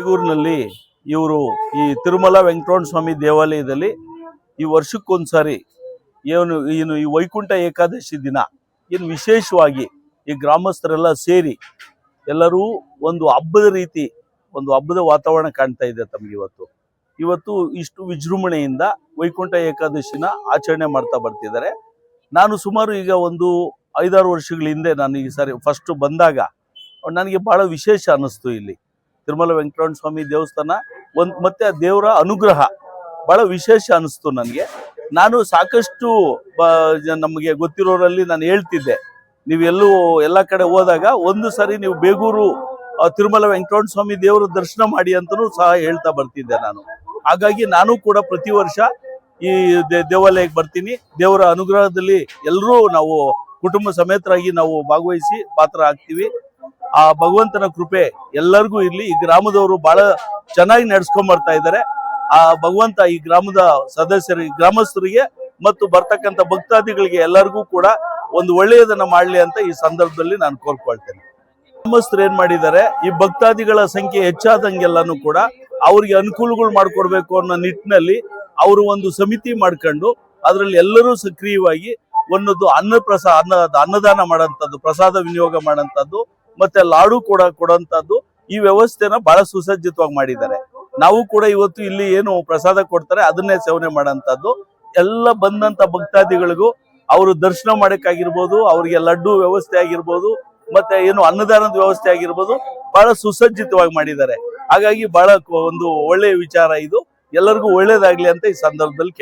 ಬೇಗೂರಿನಲ್ಲಿ ಇವರು ಈ ತಿರುಮಲ ವೆಂಕಟರಮಣ ಸ್ವಾಮಿ ದೇವಾಲಯದಲ್ಲಿ ಈ ವರ್ಷಕ್ಕೊಂದ್ಸಾರಿ ಏನು ಏನು ಈ ವೈಕುಂಠ ಏಕಾದಶಿ ದಿನ, ಏನು ವಿಶೇಷವಾಗಿ ಈ ಗ್ರಾಮಸ್ಥರೆಲ್ಲ ಸೇರಿ ಎಲ್ಲರೂ ಒಂದು ಹಬ್ಬದ ರೀತಿ, ಒಂದು ಹಬ್ಬದ ವಾತಾವರಣ ಕಾಣ್ತಾ ಇದೆ ತಮಗೆ ಇವತ್ತು. ಇವತ್ತು ಇಷ್ಟು ವಿಜೃಂಭಣೆಯಿಂದ ವೈಕುಂಠ ಏಕಾದಶಿನ ಆಚರಣೆ ಮಾಡ್ತಾ ಬರ್ತಿದ್ದಾರೆ. ನಾನು ಸುಮಾರು ಈಗ ಒಂದು ಐದಾರು ವರ್ಷಗಳ ಹಿಂದೆ ನಾನು ಈ ಸಾರಿ ಫಸ್ಟ್ ಬಂದಾಗ, ನನಗೆ ಬಹಳ ವಿಶೇಷ ಅನ್ನಿಸ್ತು ಇಲ್ಲಿ. ತಿರುಮಲ ವೆಂಕಟರಮಣ ಸ್ವಾಮಿ ದೇವಸ್ಥಾನ, ಒಂದು ಮತ್ತೆ ದೇವರ ಅನುಗ್ರಹ. ಬಹಳ ವಿಶೇಷ ಅನಿಸ್ತು ನನಗೆ. ನಾನು ಸಾಕಷ್ಟು ನಮಗೆ ಗೊತ್ತಿರೋರಲ್ಲಿ ನಾನು ಹೇಳ್ತಿದ್ದೆ. ನೀವೆಲ್ಲೂ ಎಲ್ಲ ಕಡೆ ಹೋದಾಗ ಒಂದು ಸಾರಿ ನೀವು ಬೇಗೂರು ತಿರುಮಲ ವೆಂಕಟರಮಣ ಸ್ವಾಮಿ ದೇವರ ದರ್ಶನ ಮಾಡಿ ಅಂತಲೂ ಸಹ ಹೇಳ್ತಾ ಬರ್ತಿದ್ದೆ ನಾನು. ಹಾಗಾಗಿ ನಾನು ಕೂಡ ಪ್ರತಿ ವರ್ಷ ಈ ದೇವಾಲಯಕ್ಕೆ ಬರ್ತೀನಿ. ದೇವರ ಅನುಗ್ರಹದಲ್ಲಿ ಎಲ್ಲರೂ ನಾವು ಕುಟುಂಬ ಸಮೇತರಾಗಿ ನಾವು ಭಾಗವಹಿಸಿ ಪಾತ್ರ ಆಗ್ತೀವಿ. ಆ ಭಗವಂತನ ಕೃಪೆ ಎಲ್ಲರಿಗೂ ಇರ್ಲಿ. ಈ ಗ್ರಾಮದವರು ಬಹಳ ಚೆನ್ನಾಗಿ ನಡ್ಸ್ಕೊಂಡ್ ಬರ್ತಾ ಇದ್ದಾರೆ. ಆ ಭಗವಂತ ಈ ಗ್ರಾಮದ ಸದಸ್ಯರಿಗೆ ಗ್ರಾಮಸ್ಥರಿಗೆ ಮತ್ತು ಬರ್ತಕ್ಕಂಥ ಭಕ್ತಾದಿಗಳಿಗೆ ಎಲ್ಲರಿಗೂ ಕೂಡ ಒಂದು ಒಳ್ಳೆಯದನ್ನ ಮಾಡ್ಲಿ ಅಂತ ಈ ಸಂದರ್ಭದಲ್ಲಿ ನಾನು ಕೋರ್ಕೊಳ್ತೇನೆ. ಗ್ರಾಮಸ್ಥರು ಏನ್ ಮಾಡಿದ್ದಾರೆ, ಈ ಭಕ್ತಾದಿಗಳ ಸಂಖ್ಯೆ ಹೆಚ್ಚಾದಂಗೆಲ್ಲಾನು ಕೂಡ ಅವ್ರಿಗೆ ಅನುಕೂಲಗಳು ಮಾಡ್ಕೊಡ್ಬೇಕು ಅನ್ನೋ ನಿಟ್ಟಿನಲ್ಲಿ ಅವರು ಒಂದು ಸಮಿತಿ ಮಾಡ್ಕೊಂಡು ಅದರಲ್ಲಿ ಎಲ್ಲರೂ ಸಕ್ರಿಯವಾಗಿ ಒಂದು ಅನ್ನ ಪ್ರಸಾದ ಅನ್ನ ಅನ್ನದಾನ ಮಾಡೋಂಥದ್ದು ಪ್ರಸಾದ ವಿನಿಯೋಗ ಮಾಡೋಂಥದ್ದು ಮತ್ತೆ ಲಾಡು ಕೂಡ ಕೊಡುವಂತದ್ದು ಈ ವ್ಯವಸ್ಥೆನ ಬಹಳ ಸುಸಜ್ಜಿತವಾಗಿ ಮಾಡಿದ್ದಾರೆ. ನಾವು ಕೂಡ ಇವತ್ತು ಇಲ್ಲಿ ಏನು ಪ್ರಸಾದ ಕೊಡ್ತಾರೆ ಅದನ್ನೇ ಸೇವನೆ ಮಾಡೋಂಥದ್ದು. ಎಲ್ಲ ಬಂದಂತ ಭಕ್ತಾದಿಗಳಿಗೂ ಅವರು ದರ್ಶನ ಮಾಡಕ್ಕಾಗಿರ್ಬೋದು, ಅವರಿಗೆ ಲಡ್ಡು ವ್ಯವಸ್ಥೆ ಆಗಿರ್ಬೋದು, ಮತ್ತೆ ಏನು ಅನ್ನದಾನದ ವ್ಯವಸ್ಥೆ ಆಗಿರ್ಬೋದು ಬಹಳ ಸುಸಜ್ಜಿತವಾಗಿ ಮಾಡಿದ್ದಾರೆ. ಹಾಗಾಗಿ ಬಹಳ ಒಂದು ಒಳ್ಳೆಯ ವಿಚಾರ ಇದು. ಎಲ್ಲರಿಗೂ ಒಳ್ಳೇದಾಗ್ಲಿ ಅಂತ ಈ ಸಂದರ್ಭದಲ್ಲಿ